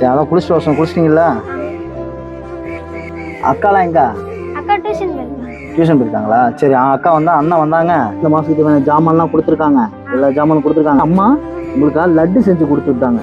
சரி அதான் குளிச்சுட்டு வருஷம் குளிச்சிட்டிங்களா அக்காலாம் எங்க? அக்கா டியூஷன் டியூஷன் போயிருக்காங்களா? சரி அக்கா வந்தா அண்ணன் வந்தாங்க. இந்த மாசத்துக்கு ஜாமான்லாம் கொடுத்துருக்காங்க. எல்லா ஜாமானும் கொடுத்துருக்காங்க. அம்மா உங்களுக்கா லட்டு செஞ்சு கொடுத்துருந்தாங்க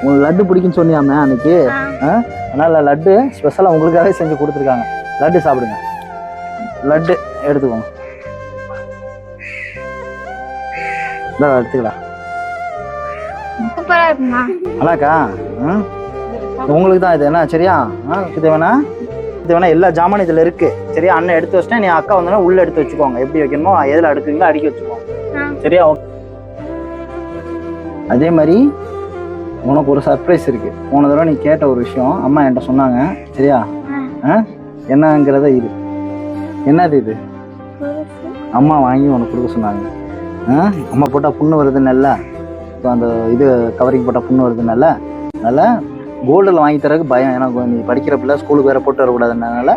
உங்களுக்கு லட்டு பிடிக்குன்னு சொன்னியாமே அன்னைக்கு. அதனால லட்டு ஸ்பெஷலாக உங்களுக்காகவே செஞ்சு கொடுத்துருக்காங்க. லட்டு சாப்பிடுங்க. லட்டு எடுத்துக்கோங்க. எடுத்துக்கலாம் நல்லாக்கா ம்? உங்களுக்கு தான் இது என்ன சரியா? ஆ இது வேணா இது வேணா எல்லா ஜாமானும் இதில் இருக்கு. சரியா? அண்ணன் எடுத்து வச்சிட்டேன். நீ அக்கா வந்தோடனே உள்ள எடுத்து வச்சுக்கோங்க. எப்படி வைக்கணுமோ எதில் அடுக்குங்களோ அடுக்கி வச்சுக்கோங்க. சரியா? ஓகே அதே மாதிரி உனக்கு ஒரு சர்ப்ரைஸ் இருக்கு. போன தடவை நீ கேட்ட ஒரு விஷயம் அம்மா என்கிட்ட சொன்னாங்க. சரியா? ஆ? என்னங்கிறத இது என்னது இது. அம்மா வாங்கி உனக்கு கொடுக்க சொன்னாங்க. ஆ? அம்மா போட்டால் புண்ணு வருதுன்னல்ல இப்போ அந்த இது கவரிங் போட்டால் புண்ணு வருதுன்னல்ல அதனால் கோல்டில் வாங்கி தரதுக்கு பயம். ஏன்னா நீ படிக்கிற பிள்ளை ஸ்கூலுக்கு வேறு போட்டு வரக்கூடாதுனால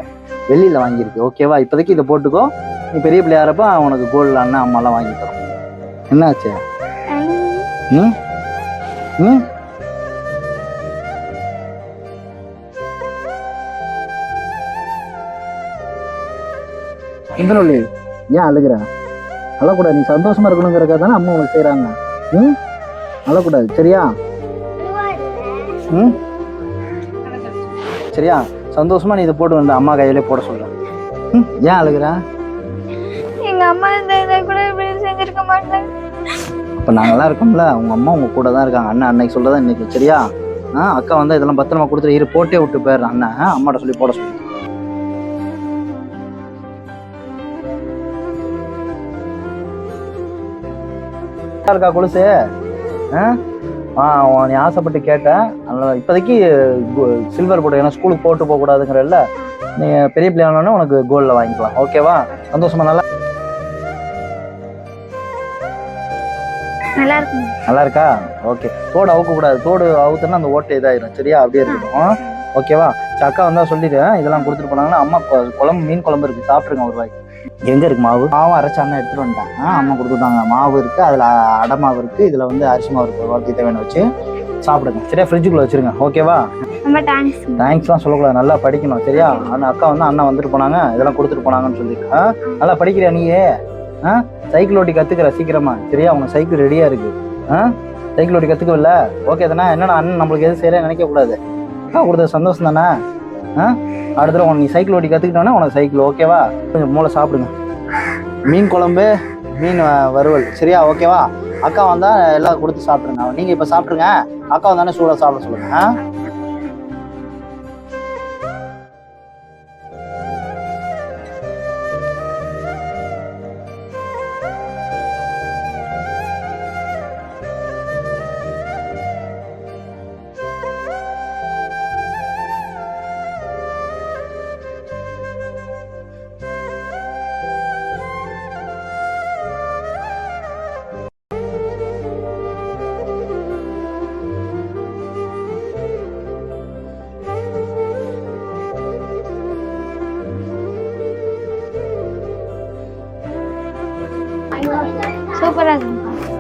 வெள்ளியில் வாங்கியிருக்கு. ஓகேவா இப்போதைக்கு இதை போட்டுக்கோ. நீ பெரிய பிள்ளையாரப்ப உனக்கு கோல்டில் அண்ணன் அம்மாலாம் வாங்கி தரோம். என்னாச்சு? ம்? ம்? இந்தனொல்லி ஏன் அழுகுற? அழக்கூடாது. நீ சந்தோஷமா இருக்கணுங்கிறக்காக தானே அம்மா உனக்கு செய்கிறாங்க ம்? அழக்கூடாது. சரியா? ம்? சரியா? சந்தோஷமா நீ இதை போட்டு வந்த அம்மா கையிலே போட சொல்றேன் ம்? ஏன் அழுகுற? எங்க அம்மா இந்த இதை கூட இப்படி செஞ்சிருக்க மாட்டாங்க. அப்போ நாங்கெல்லாம் இருக்கோம்ல. உங்க அம்மா உங்க கூட தான் இருக்காங்க. அண்ணன் அன்னைக்கு சொல்லதான் இன்னைக்கு. சரியா? ஆ அக்கா வந்து இதெல்லாம் பத்திரமா கொடுத்துரு. இரு போட்டே விட்டு போயிடுறேன். அண்ணன் அம்மாட்ட சொல்லி போட சொல்லி. இருக்கா கொலுசு? ஆ? ஆ நீ ஆசைப்பட்டு கேட்டேன் அதனால இப்போதைக்கு சில்வர் போட்டு ஏன்னா ஸ்கூலுக்கு போட்டு போகக்கூடாதுங்கிறல்ல. நீ பெரிய பிள்ளையானோடனே உனக்கு கோல்டில் வாங்கிக்கலாம். ஓகேவா சந்தோஷமா நல்லா நல்லா இருக்குமா? இருக்கா? ஓகே தோடு அவுக்க கூடாது. தோடு அவுத்துனா அந்த ஓட்டை இதாயிரும். சரியா? அப்படியே இருக்கணும் ஓகேவா சரி, அக்கா வந்தா சொல்லிடுறேன் இதெல்லாம் கொடுத்துட்டு போனாங்கன்னா அம்மா குழம்பு மீன் குழம்பு இருக்கு. சாப்பிட்டுருங்க ஒரு வாய். எங்க இருக்கு மாவு? மாவு அரைச்சு அண்ணன் எடுத்துட்டு வந்துட்டேன். ஆ, அம்மா கொடுத்துட்டாங்க. மாவு இருக்கு அதுல அடை மாவு இருக்கு இதுல வந்து அரிசி மாவு இருக்கு வாழ்க்கை தேவையான வச்சு சாப்பிடுங்க. சரியா ஃப்ரிட்ஜுக்குள்ள வச்சிருங்க ஓகேவா ரொம்ப தேங்க்ஸ் தேங்க்ஸ்லாம் சொல்லக்கூடாது நல்லா படிக்கணும் சரியா? அண்ணன் அக்கா வந்து அண்ணன் வந்துட்டு போனாங்க இதெல்லாம் கொடுத்துட்டு போனாங்கன்னு ஆ? நல்லா படிக்கிறியா நீயே? ஆ சைக்கிள் ஓட்டி கத்துக்கிற சீக்கிரமா சரியா? உங்க சைக்கிள் ரெடியா இருக்கு. ஆ சைக்கிள் ஓட்டி கத்துக்கவில்ல? ஓகே தானே? என்னன்னா அண்ணன் நம்மளுக்கு எதுவும் செய்யல நினைக்க கூடாது அக்கா கொடுத்தது சந்தோஷம் தானே? அடுத்த உனக்கு நீ சைக்கிள் ஓட்டி கத்துக்கிட்டோன்னா உனக்கு சைக்கிள் ஓகேவா கொஞ்சம் மூளை சாப்பிடுங்க. மீன் குழம்பு மீன் வறுவல் சரியா? ஓகேவா அக்கா வந்தா எல்லாம் கொடுத்து சாப்பிடுங்க நீங்க இப்ப சாப்பிடுங்க அக்கா வந்தானே சூடா சாப்பிட சொல்லுங்க. சூப்பராக இருக்கும்